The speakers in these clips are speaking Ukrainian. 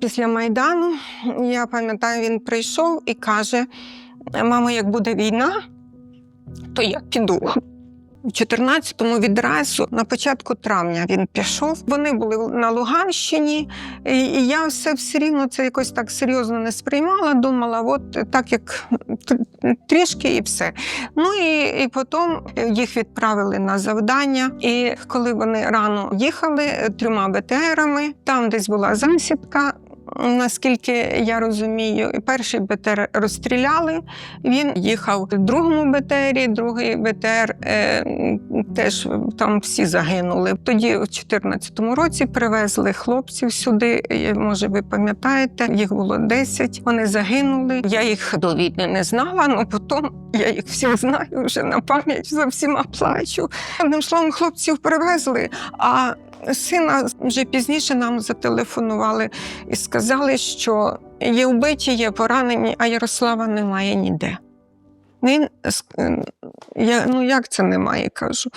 після Майдану, я пам'ятаю, він прийшов і каже: мамо, як буде війна, то я піду. У 14-му відразу на початку травня він пішов. Вони були на Луганщині, і я все все рівно це якось так серйозно не сприймала. Думала, от так як трішки і все. Ну і, і потім їх відправили на завдання. І коли вони рано їхали трьома БТРами, там десь була засідка. Наскільки я розумію, перший БТР розстріляли. Він їхав в другому БТРі, другий БТР е, теж там всі загинули. Тоді, у 2014 році, привезли хлопців сюди. Може, ви пам'ятаєте, їх було 10, Вони загинули. Я їх до не знала, але потім я їх всіх знаю вже на пам'ять за всіма плачу. Одним словом, хлопців привезли. А сина вже пізніше нам зателефонували і сказали, що є вбиті, є поранені, а Ярослава немає ніде. Він я, ну як це немає, кажу.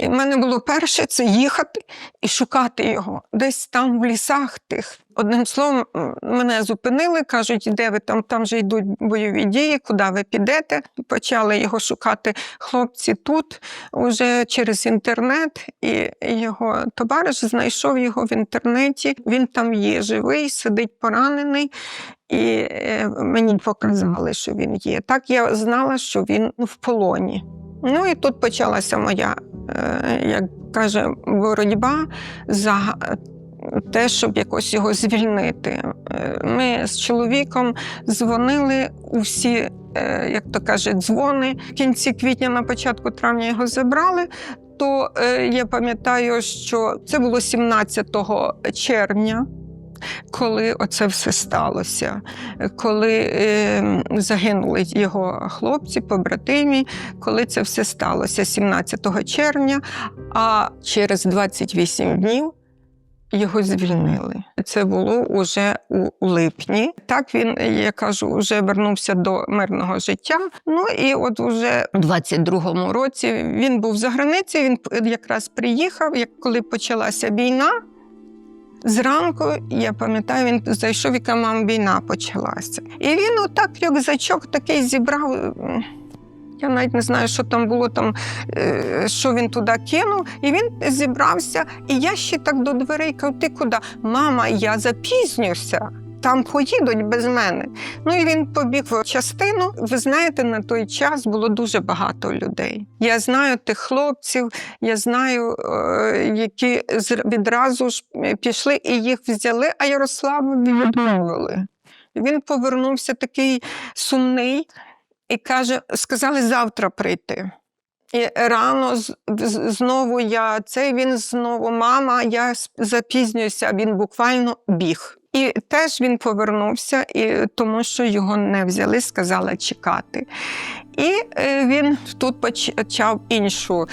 І в мене було перше це їхати і шукати його десь там в лісах тих. Одним словом, мене зупинили, кажуть, де ви там, там же йдуть бойові дії, куди ви підете. Почали його шукати хлопці тут, уже через інтернет, і його товариш знайшов його в інтернеті. Він там є живий, сидить поранений. І е, мені показали, що він є. Так я знала, що він в полоні. Ну і тут почалася моя, е, як каже, боротьба за те, щоб якось його звільнити. Е, Ми з чоловіком дзвонили у всі, е, як то каже, дзвони. В кінці квітня, на початку травня його забрали. То е, я пам'ятаю, що це було 17 червня коли оце все сталося, коли е, загинули його хлопці, побратимі, коли це все сталося 17 червня, а через 28 днів. Його звільнили. Це було уже у липні. Так він, я кажу, вже вернувся до мирного життя. Ну і от уже у 22-му році він був за границею. Він якраз приїхав, як коли почалася війна. Зранку, я пам'ятаю, він зайшов, яка мам війна почалася. І він отак рюкзачок такий зібрав. Я навіть не знаю, що там було, там, е, що він туди кинув. І він зібрався. І я ще так до дверей кажу, ти куди? Мама, я запізнюся. Там поїдуть без мене. Ну і він побіг в частину. Ви знаєте, на той час було дуже багато людей. Я знаю тих хлопців, я знаю, е, які відразу ж е, пішли і їх взяли, а Ярославові відмовили. Він повернувся такий сумний і каже: сказали завтра прийти. І рано знову я цей він знову, мама, я запізнююся. Він буквально біг. І теж він повернувся, і, тому що його не взяли, сказала чекати. І е, він тут почав іншу,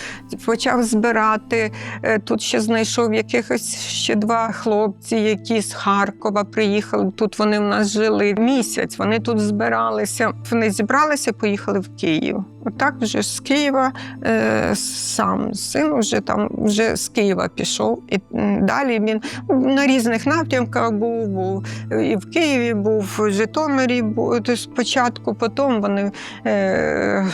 почав збирати. Е, Тут ще знайшов якихось ще два хлопці, які з Харкова приїхали. Тут вони в нас жили місяць. Вони тут збиралися. Вони зібралися, поїхали в Київ. Отак вже з Києва е, сам син вже там вже з Києва пішов. І далі він на різних напрямках був, був і в Києві, був в Житомирі. Спочатку, потім вони е,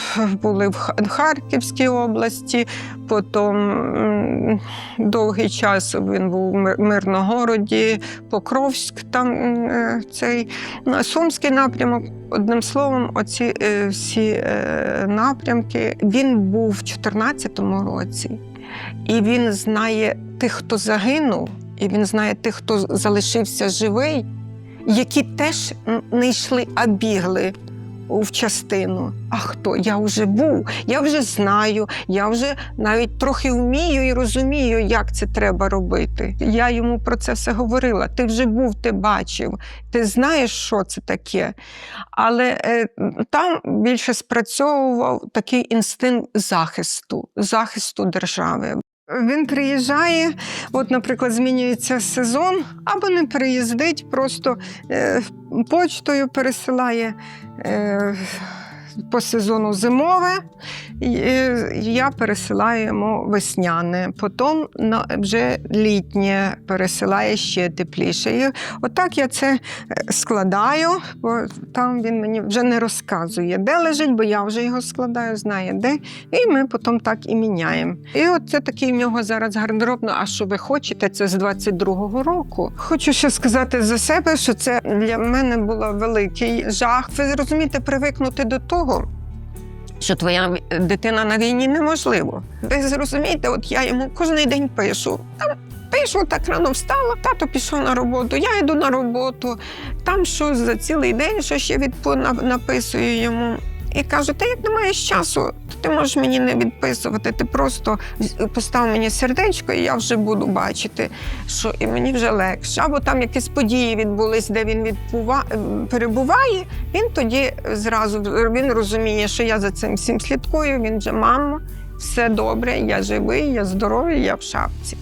були в Харківській області, потім довгий час він був в Мир- Мирногороді, Покровськ, там е, цей Сумський напрямок. Одним словом, оці е, всі напрямки. Він був в 2014 році, і він знає тих, хто загинув, і він знає тих, хто залишився живий, які теж не йшли, а бігли в частину. А хто? Я вже був, я вже знаю, я вже навіть трохи вмію і розумію, як це треба робити. Я йому про це все говорила. Ти вже був, ти бачив, ти знаєш, що це таке. Але е, там більше спрацьовував такий інстинкт захисту, захисту держави. Він приїжджає, от, наприклад, змінюється сезон, або не приїздить, просто е, почтою пересилає е, по сезону зимове, е, я пересилаю йому весняне, потім вже літнє пересилає ще тепліше. І отак я це е, складаю, бо там він мені вже не розказує, де лежить, бо я вже його складаю, знає де. І ми потім так і міняємо. І от це такий в нього зараз гардероб. Ну, а що ви хочете? Це з 22-го року. Хочу ще сказати за себе, що це для мене було великий жах. Ви розумієте, привикнути до того. Що твоя дитина на війні неможливо. Ви зрозумієте, от я йому кожен день пишу. Там пишу, так рано встала, тато пішов на роботу, я йду на роботу. Там щось за цілий день, що ще відпо написую йому. І кажу: ти як не маєш часу, то ти можеш мені не відписувати. Ти просто постав мені сердечко, і я вже буду бачити, що і мені вже легше. Або там якісь події відбулись, де він відбува... ем, перебуває. Він тоді зразу він розуміє, що я за цим всім слідкую. Він же мама, все добре, я живий, я здоровий, я в шапці.